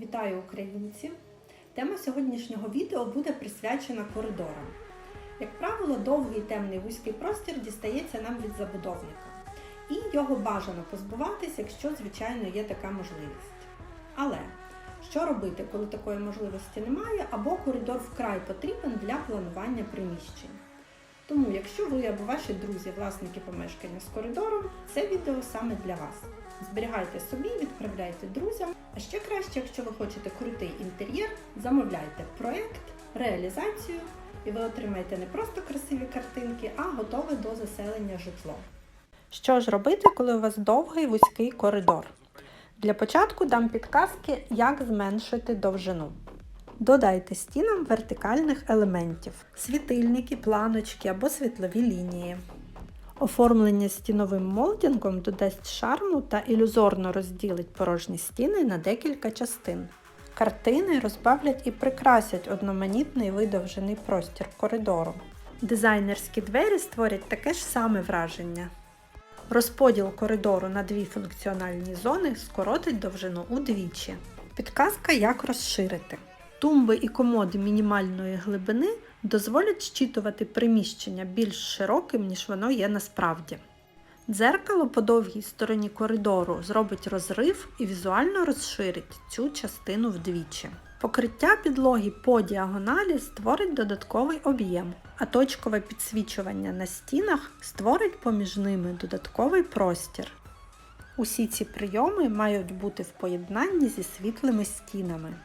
Вітаю українці! Тема сьогоднішнього відео буде присвячена коридорам. Як правило, довгий темний вузький простір дістається нам від забудовника, і його бажано позбуватись, якщо, звичайно, є така можливість. Але що робити, коли такої можливості немає, або коридор вкрай потрібен для планування приміщень? Тому, якщо ви або ваші друзі власники помешкання з коридором, це відео саме для вас. Зберігайте собі, відправляйте друзям. А ще краще, якщо ви хочете крутий інтер'єр, замовляйте проєкт, реалізацію, і ви отримаєте не просто красиві картинки, а готове до заселення житло. Що ж робити, коли у вас довгий вузький коридор? Для початку дам підказки, як зменшити довжину. Додайте стінам вертикальних елементів, світильники, планочки або світлові лінії. Оформлення стіновим молдінгом додасть шарму та ілюзорно розділить порожні стіни на декілька частин. Картини розбавлять і прикрасять одноманітний видовжений простір коридору. Дизайнерські двері створять таке ж саме враження. Розподіл коридору на дві функціональні зони скоротить довжину удвічі. Підказка, як розширити. Тумби і комоди мінімальної глибини дозволять щитувати приміщення більш широким, ніж воно є насправді. Дзеркало по довгій стороні коридору зробить розрив і візуально розширить цю частину вдвічі. Покриття підлоги по діагоналі створить додатковий об'єм, а точкове підсвічування на стінах створить поміж ними додатковий простір. Усі ці прийоми мають бути в поєднанні зі світлими стінами.